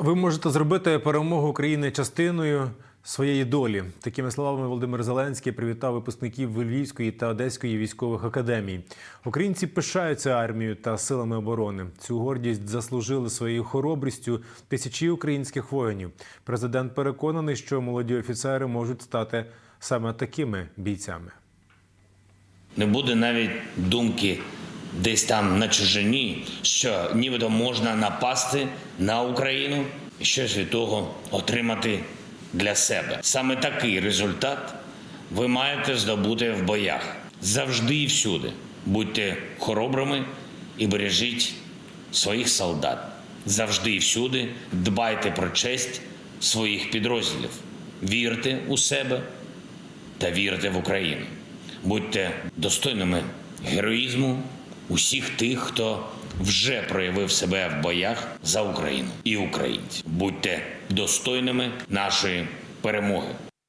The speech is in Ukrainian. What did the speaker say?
Ви можете зробити перемогу України частиною своєї долі. Такими словами Володимир Зеленський привітав випускників Львівської та Одеської військових академій. Українці пишаються армією та силами оборони. Цю гордість заслужили своєю хоробрістю тисячі українських воїнів. Президент переконаний, що молоді офіцери можуть стати саме такими бійцями. Не буде навіть думки десь там на чужині, що нібито можна напасти на Україну і щось від того отримати для себе. Саме такий результат ви маєте здобути в боях завжди і всюди. Будьте хоробрими і бережіть своїх солдат. Завжди і всюди дбайте про честь своїх підрозділів. Вірте у себе та вірте в Україну. Будьте достойними героїзму усіх тих, хто вже проявив себе в боях за Україну і українців. Будьте достойними нашої перемоги.